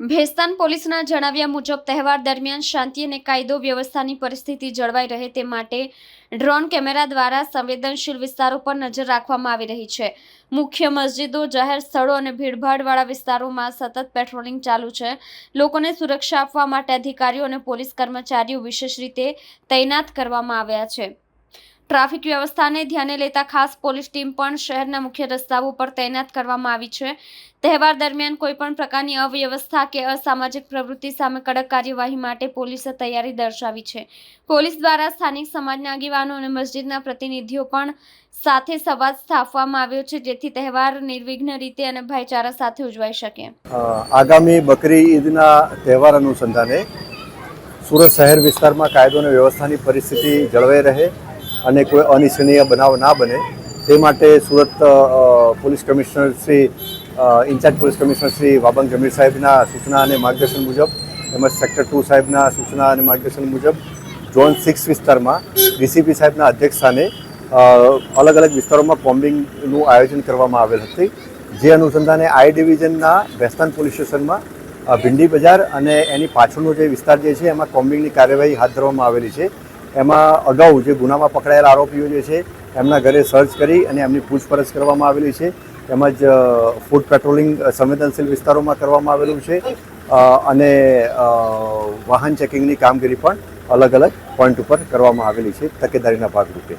ભેસ્તાન પોલીસના જણાવ્યા મુજબ, તહેવાર દરમિયાન શાંતિ અને કાયદો વ્યવસ્થાની પરિસ્થિતિ જળવાઈ રહે તે માટે ડ્રોન કેમેરા દ્વારા સંવેદનશીલ વિસ્તારો પર નજર રાખવામાં આવી રહી છે. મુખ્ય મસ્જિદો, જાહેર સ્થળો અને ભીડભાડવાળા વિસ્તારોમાં સતત પેટ્રોલિંગ ચાલુ છે. લોકોને સુરક્ષા આપવા માટે અધિકારીઓ અને પોલીસ કર્મચારીઓ વિશેષ રીતે તૈનાત કરવામાં આવ્યા છે. ટ્રાફિક વ્યવસ્થાને ધ્યાને લેતા ખાસ પોલીસ ટીમ પણ શહેરના મુખ્ય રસ્તાઓ પર તૈનાત કરવામાં આવી છે. તહેવાર દરમિયાન કોઈ પણ પ્રકારની અવ્યવસ્થા કે અસામાજિક પ્રવૃત્તિ સામે કડક કાર્યવાહી માટે પોલીસે તૈયારી દર્શાવી છે. પોલીસ દ્વારા સ્થાનિક સમાજના આગેવાનો અને મસ્જિદના પ્રતિનિધિઓ પણ સાથે સંવાદ સ્થાપવામાં આવ્યો છે, જેથી તહેવાર નિર્વિઘ્ન રીતે અને ભાઈચારા સાથે ઉજવાઈ શકે. આગામી બકરી ઈદના તહેવાર અનુસંધાને સુરત શહેર વિસ્તારમાં કાયદો અને વ્યવસ્થાની પરિસ્થિતિ જળવાઈ રહે. અને કોઈ અનિચ્છનીય બનાવ ના બને, તે માટે Surat police commissioner Shri in charge police commissioner Shri Wabang Jamir સાહેબના સૂચના અને માર્ગદર્શન મુજબ, તેમજ સેક્ટર ટુ સાહેબના સૂચના અને માર્ગદર્શન મુજબ, ઝોન સિક્સ વિસ્તારમાં ડીસીપી સાહેબના અધ્યક્ષસ્થાને અલગ અલગ વિસ્તારોમાં કોમ્બિંગનું આયોજન કરવામાં આવેલ હતી. જે અનુસંધાને આઈ ડિવિઝનના વેસ્ટર્ન પોલીસ સ્ટેશનમાં ભીંડી બજાર અને એની પાછળનો જે વિસ્તાર જે છે, એમાં કોમ્બિંગની કાર્યવાહી હાથ ધરવામાં આવેલી છે. એમાં અગાઉ જે ગુનામાં પકડાયેલા આરોપીઓ જે છે, એમના ઘરે સર્ચ કરી અને એમની પૂછપરછ કરવામાં આવેલી છે. તેમજ ફૂડ પેટ્રોલિંગ સંવેદનશીલ વિસ્તારોમાં કરવામાં આવેલું છે. અને વાહન ચેકિંગની કામગીરી પણ અલગ અલગ પોઈન્ટ ઉપર કરવામાં આવેલી છે, તકેદારીના ભાગરૂપે.